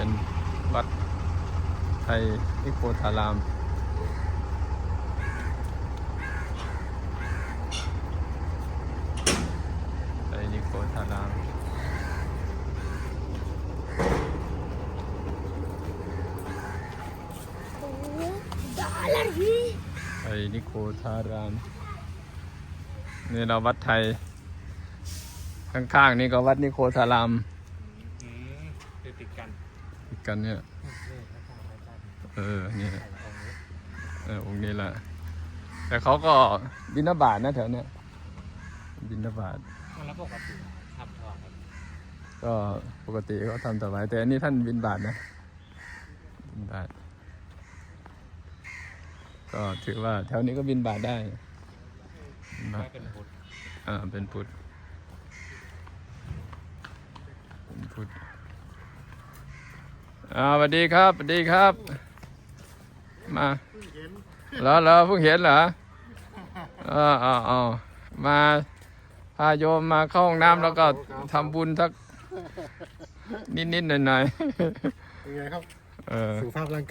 เป็นวัดไทยนิโคธาราม ไทยนิโคธาราม Dollar hi. ไทยนิโคธาราม นี่เราวัดไทย ข้างๆนี่ก็วัดนิโคธารามอืมติดติดกัน อีกกันเนี่ยนี่พระอาจารย์พระอาจารย์เออนี่แต่ละองค์นี้เออองค์นี้แหละ แต่เขาก็บินบาตนะแถวเนี้ยบินบาตแล้วปกติทำถวายครับก็ปกติเขาทำต่อไปแต่อันนี้ท่านบินบาตนะบินบาตก็ถือว่าแถวนี้ก็บินบาตได้บินบาไม่ตเป็นพุทธอ่าเป็นพุทธเป็นพุทธ อ่าสวัสดีครับสวัสดีครับ มาเหรอเหรอเพิ่งเห็นเหรอเออเออเออมาพาโยมมาเข้าห้องน้ำแล้วก็ทำบุญสักนิดๆหน่อยเป็นไงครับๆเออ สุขภาพร่างกาย